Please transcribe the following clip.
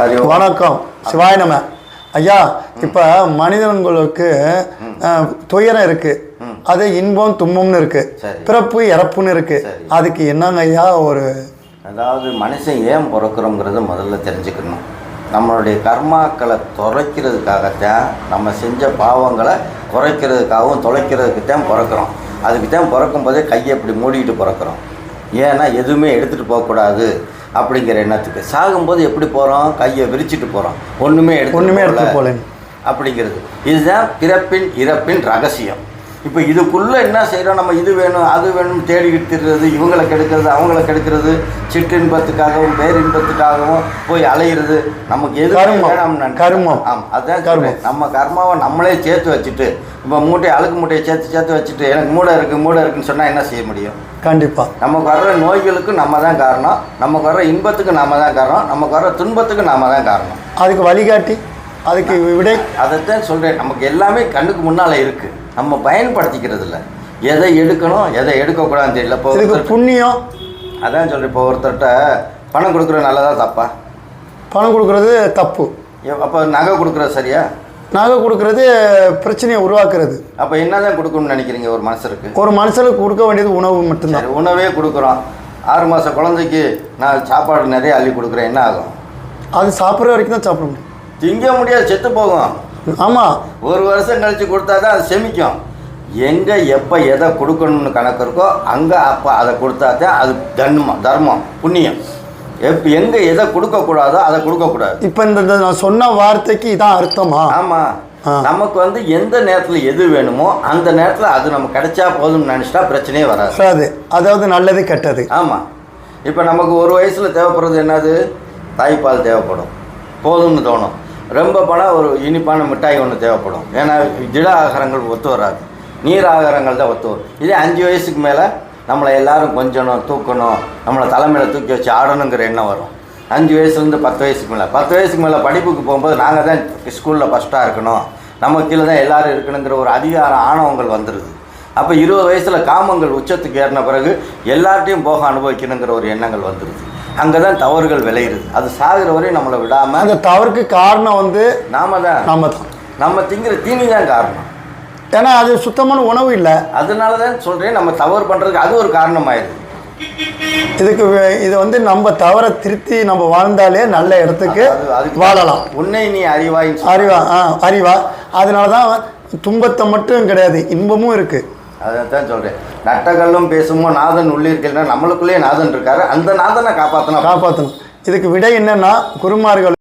வணக்கம். சிவாய நம. ஐயா இப்போ மனிதர்களுக்கு அஹ், துயரம் இருக்கு. அது இன்பம் துன்பம்னு இருக்கு. சரி. பிறப்பு இறப்புன்னு இருக்கு. சரி. அதுக்கு என்னங்க ஐயா ஒரு அதாவது மனுஷன் ஏன் பிறக்கிறோங்கிறத முதல்ல தெரிஞ்சுக்கணும். நம்மளுடைய கர்மாக்களை தொலைக்கிறதுக்காகத்தான் நம்ம செஞ்ச பாவங்களை குறைக்கிறதுக்காகவும் தொலைக்கிறதுக்கு தான் பிறக்கிறோம். அதுக்கு தான் பிறக்கும் போதே கையை இப்படி மூடிக்கிட்டு பிறக்கிறோம். ஏன்னா எதுவுமே எடுத்துகிட்டு போகக்கூடாது. அப்படிங்கிற எண்ணத்துக்கு. சாகும்போது எப்படி போகிறோம் கையை விரிச்சிட்டு போகிறோம் ஒன்றுமே எடுத்து ஒண்ணுமே எடுத்துட்டு போகலைன்னு. அப்படிங்கிறது. இதுதான் பிறப்பின் இறப்பின் ரகசியம். இப்போ இதுக்குள்ளே என்ன செய்கிறோம் நம்ம இது வேணும் அது வேணும் தேடிக்கிட்டு திரிறது இவங்களை கெடுக்கிறது அவங்கள கெடுக்கிறது சிற்றின்பத்துக்காகவும் பேரின்பத்துக்காகவும் போய் அலையிறது. நமக்கு எது. வேணாம் கர்மம். ஆமாம் அதான் கர்மம். நம்ம கர்மாவை நம்மளே சேர்த்து வச்சுட்டு இப்போ மூட்டை அழுக்கு மூட்டையை சேர்த்து சேர்த்து வச்சுட்டு எனக்கு மூடை இருக்குது மூடை இருக்குன்னு சொன்னால் என்ன செய்ய முடியும்? கண்டிப்பா. நமக்கு வர்ற நோய்களுக்கு நம்ம தான் காரணம். நமக்கு வர்ற இன்பத்துக்கு நாம தான் காரணம். நமக்கு வர்ற துன்பத்துக்கு நாம தான் காரணம். அதுக்கு வழிகாட்டி அதுக்கு விடை. அதைத்தான் சொல்கிறேன் நமக்கு எல்லாமே கண்ணுக்கு முன்னால் இருக்குது நம்ம பயன்படுத்திக்கிறது இல்லை எதை எடுக்கணும் எதை எடுக்கக்கூடாதுன்னு தெரியல. இப்போ இதுக்கு புண்ணியம். அதான் சொல்கிறேன் இப்போ ஒருத்தர்கிட்ட பணம் கொடுக்குறது நல்லதா தப்பா? பணம் கொடுக்கறது தப்பு. அப்போ நகை கொடுக்குறது சரியா? நகை கொடுக்கறது பிரச்சனையை உருவாக்குறது. அப்போ என்னதான் கொடுக்கணும்னு நினைக்கிறீங்க ஒரு மனுஷருக்கு? ஒரு மனுஷனுக்கு கொடுக்க வேண்டியது உணவு மட்டும்தான். உணவே கொடுக்குறோம். ஆறு மாத குழந்தைக்கு நான் சாப்பாடு நிறைய அள்ளி கொடுக்குறேன். என்ன ஆகும்? அது சாப்பிட்ற வரைக்கும் தான் சாப்பிட முடியும். திங்க முடியாது செத்து போகும். ஆமாம் ஒரு வருஷம் கழித்து கொடுத்தா தான் அது செமிக்கும். எங்கே எப்போ எதை கொடுக்கணும்னு கணக்கு இருக்கோ அங்கே அப்போ அதை கொடுத்தா தான் அது தர்மம் தர்மம் புண்ணியம். எப் எங்கே எதை கொடுக்கக்கூடாதோ அதை கொடுக்கக்கூடாது. இப்போ இந்த நான் சொன்ன வார்த்தைக்கு இதான் அர்த்தமா? ஆமாம். நமக்கு வந்து எந்த நேரத்தில் எது வேணுமோ அந்த நேரத்தில் அது நமக்கு கிடைச்சா போதும்னு நினச்சிட்டா பிரச்சனையே வராது. அது அதாவது நல்லது கெட்டது. ஆமாம் இப்போ நமக்கு ஒரு வயசில் தேவைப்படுறது என்னது? தாய்ப்பால் தேவைப்படும். போதும்னு தோணும். ரொம்ப பணம் ஒரு இனிப்பான மிட்டாய் ஒன்று தேவைப்படும். ஏன்னா திட ஆகாரங்கள் ஒத்து வராது. நீர் ஆகாரங்கள் தான் ஒத்து வரும். இதே அஞ்சு வயசுக்கு மேலே நம்மளை எல்லாரும் கொஞ்சணும் தூக்கணும் நம்மளை தலைமையில் தூக்கி வச்சு ஆடணுங்கிற எண்ணம் வரும். அஞ்சு வயசுலேருந்து பத்து வயசுக்கு மேலே. பத்து வயசுக்கு மேலே படிப்புக்கு போகும்போது நாங்கள் தான் ஸ்கூலில் ஃபஸ்ட்டாக இருக்கணும். நம்ம கீழே தான் எல்லோரும் இருக்கணுங்கிற ஒரு அதிகார ஆணவங்கள் வந்துடுது அப்போ இருபது வயசில் காமங்கள் உச்சத்துக்கு ஏறின பிறகு எல்லார்ட்டையும் போக அனுபவிக்கணுங்கிற ஒரு எண்ணங்கள் வந்துடுது அங்கே தான் தவறுகள் விளையுது அது சாகிற வரையும் நம்மளை விடாமல் அந்த தவறுக்கு காரணம் வந்து நாம தான் நாம தான் நம்ம திங்கிற தீனி தான் காரணம். ஏன்னா அது சுத்தமான உணவு இல்லை. அதனால தான் சொல்கிறேன் நம்ம தவறு பண்ணுறதுக்கு அது ஒரு காரணமாயிருது. இதுக்கு இது வந்து நம்ம தவறை திருத்தி நம்ம வாழ்ந்தாலே நல்ல இடத்துக்கு வாழலாம். உன்னை நீ அறிவாய் அறிவா ஆ அறிவா. அதனால தான் துன்பத்தை மட்டும் கிடையாது இன்பமும் இருக்குது அதை தான் சொல்கிறேன் நட்டகல்லும் பேசுமோ நாதன் உள்ளிருக்கா நம்மளுக்குள்ளேயே நாதன் இருக்காரு. அந்த நாதனை காப்பாற்றணும் காப்பாற்றணும் இதுக்கு விடை என்னன்னா குருமார்கள்